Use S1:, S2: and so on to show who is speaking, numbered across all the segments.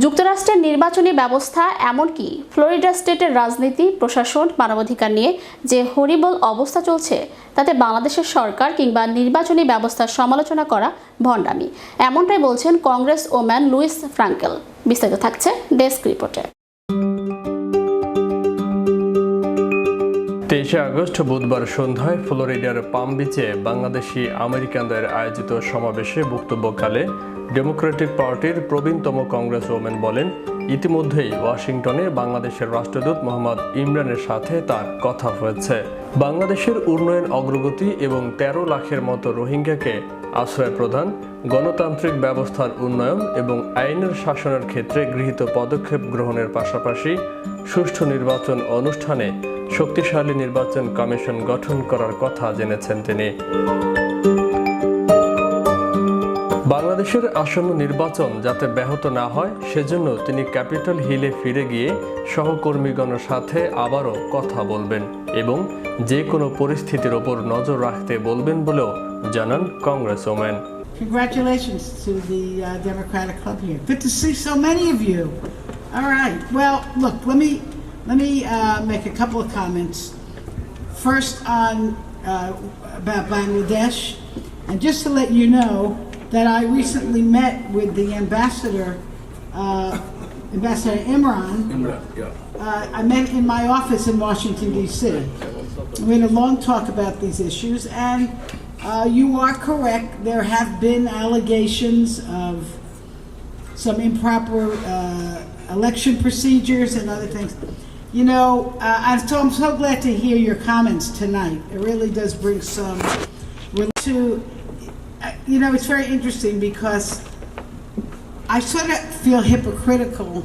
S1: যুক্তরাষ্ট্রের নির্বাচনী ব্যবস্থা এমনকি ফ্লোরিডা স্টেটের রাজনীতি, প্রশাসন, মানবাধিকার নিয়ে যে হরিবল অবস্থা চলছে, তাতে বাংলাদেশের সরকার কিংবা নির্বাচনী ব্যবস্থার সমালোচনা করা ভণ্ডামি। এমনটাই বলছেন কংগ্রেস ওম্যান লুইস ফ্রাঙ্কেল। বিস্তারিত থাকছে ডেস্ক রিপোর্টে।
S2: তেইশে আগস্ট বুধবার সন্ধ্যায় ফ্লোরিডার পাম বিচে বাংলাদেশি আমেরিকানদের আয়োজিত সমাবেশে বক্তব্যকালে ডেমোক্রেটিক পার্টির প্রবীণতম কংগ্রেস ওমেন বলেন, ইতিমধ্যেই ওয়াশিংটনে বাংলাদেশের রাষ্ট্রদূত মোহাম্মদ ইমরানের সাথে তার কথা হয়েছে। বাংলাদেশের উন্নয়ন অগ্রগতি এবং তেরো লাখের মতো রোহিঙ্গাকে আশ্রয় প্রদান গণতান্ত্রিক ব্যবস্থার উন্নয়ন এবং আইনের শাসনের ক্ষেত্রে গৃহীত পদক্ষেপ গ্রহণের পাশাপাশি সুষ্ঠু নির্বাচন অনুষ্ঠানে শক্তিশালী নির্বাচন কমিশন গঠন করার কথা জেনেছেন তিনি বাংলাদেশের আসন্ন নির্বাচন যাতে ব্যাহত না হয় সেজন্য তিনি ক্যাপিটাল হিলে ফিরে গিয়ে সহকর্মীগণের সাথে আবারও কথা বলবেন এবং যে কোনো পরিস্থিতির ওপর নজর রাখতে বলবেন বলেও জানান congresswoman
S3: Congratulations to the uh, Democratic Club here. Good to see so many of you. All right. Well, look, let me let me uh, make a couple of comments. First on uh, about Bangladesh, and just to let you know that I recently met with the ambassador, uh, Ambassador Imran. Imran, Uh, I met in my office in Washington D.C. We had a long talk about these issues, and uh, you are correct. There have been allegations of some improper uh, election procedures and other things. You know, uh, I'm, so I'm so glad to hear your comments tonight. It really does bring some to. uh, You know, it's very interesting because I sort of feel hypocritical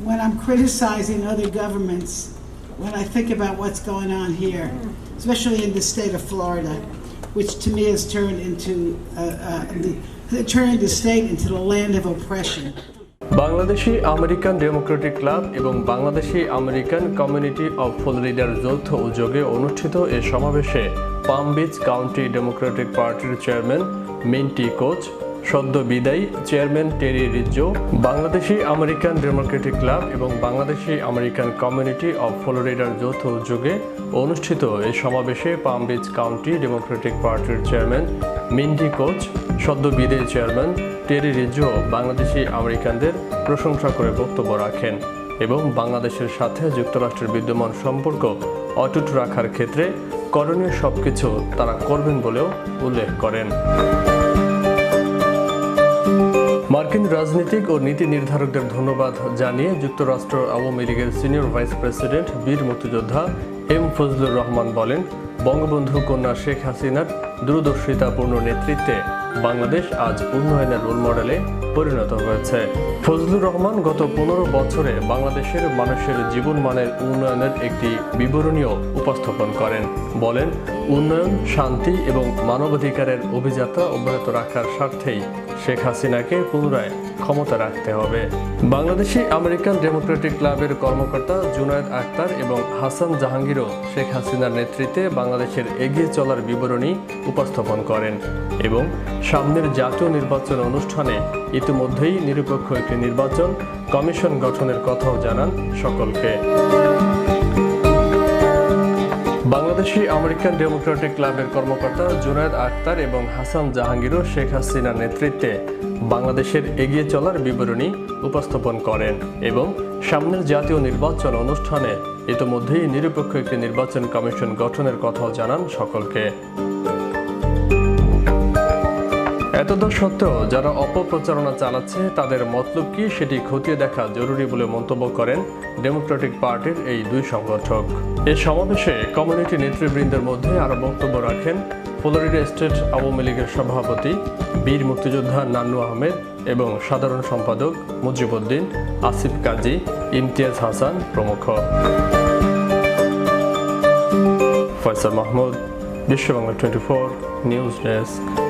S3: when I'm criticizing other governments when I think about what's going on here, especially in the state of Florida, which to me has turned into uh, uh, the, turned the state into the land of oppression.
S2: Bangladeshi American Democratic club এবং Bangladeshi American community of ফ্লোরিডার যৌথ উদ্যোগে অনুষ্ঠিত এ সমাবেশে পাম beach county Democratic পার্টির chairman, Mindy Koch সদ্য বিদায়ী chairman Terry Rizzo, Bangladeshi American Democratic club এবং বাংলাদেশি আমেরিকান কমিউনিটি অব ফ্লোরিডার যৌথ উদ্যোগে অনুষ্ঠিত এই সমাবেশে পাম বিচ কাউন্টি ডেমোক্রেটিক পার্টির চেয়ারম্যান মিন্ডি কোচ, সদ্য বিদায়ী চেয়ারম্যান টেরি রিজো বাংলাদেশি আমেরিকানদের প্রশংসা করে বক্তব্য রাখেন এবং বাংলাদেশের সাথে যুক্তরাষ্ট্রের বিদ্যমান সম্পর্ক অটুট রাখার ক্ষেত্রে করণীয় সবকিছু তারা করবেন বলেও উল্লেখ করেন। মার্কিন রাজনীতিক ও নীতি নির্ধারকদের ধন্যবাদ জানিয়ে যুক্তরাষ্ট্র আওয়ামী লীগের সিনিয়র ভাইস প্রেসিডেন্ট, বীর মুক্তিযোদ্ধা এম ফজলুর রহমান বলেন, বঙ্গবন্ধু কন্যা শেখ হাসিনার দূরদর্শিতাপূর্ণ নেতৃত্বে বাংলাদেশ আজ উন্নয়নের রোল মডেলে পরিণত হয়েছে। ফজলুর রহমান গত পনেরো বছরে বাংলাদেশের মানুষের জীবনমানের উন্নয়নের একটি বিবরণীয় উপস্থাপন করেন। বলেন, উন্নয়ন, শান্তি এবং মানবাধিকারের অভিযাত্রা অব্যাহত রাখার স্বার্থেই শেখ হাসিনাকে পুনরায় ক্ষমতা রাখতে হবে। বাংলাদেশি আমেরিকান ডেমোক্রেটিক ক্লাবের কর্মকর্তা জুনায়দ আক্তার এবং হাসান জাহাঙ্গীরও শেখ হাসিনার নেতৃত্বে বাংলাদেশের এগিয়ে চলার বিবরণী উপস্থাপন করেন এবং সামনের জাতীয় নির্বাচন অনুষ্ঠানে ইতিমধ্যেই নিরপেক্ষ একটি নির্বাচন, কমিশন গঠনের কথাও জানান সকলকে। বাংলাদেশি আমেরিকান ডেমোক্রেটিক ক্লাবের কর্মকর্তা জুনায়দ আক্তার এবং হাসান জাহাঙ্গীরও শেখ হাসিনার নেতৃত্বে বাংলাদেশের এগিয়ে চলার বিবরণী উপস্থাপন করেন এবং সামনের জাতীয় নির্বাচন অনুষ্ঠানে ইতোমধ্যেই নিরপেক্ষ একটি নির্বাচন কমিশন গঠনের কথাও জানান সকলকে। এতদ সত্ত্বেও যারা অপপ্রচারণা চালাচ্ছে, তাদের মতলব কি সেটি খতিয়ে দেখা জরুরি বলে মন্তব্য করেন ডেমোক্রেটিক পার্টির এই দুই সংগঠক। এ সমাবেশে কমিউনিটি নেতৃবৃন্দের মধ্যে আরও বক্তব্য রাখেন ফ্লোরিডা স্টেট আওয়ামী লীগের সভাপতি, বীর মুক্তিযোদ্ধা নান্নু আহমেদ এবং সাধারণ সম্পাদক মুজিবুদ্দিন আসিফ কাজী, ইমতিয়াজ হাসান প্রমুখ। Faisal Mahmud Bishwabangla twenty four news desk.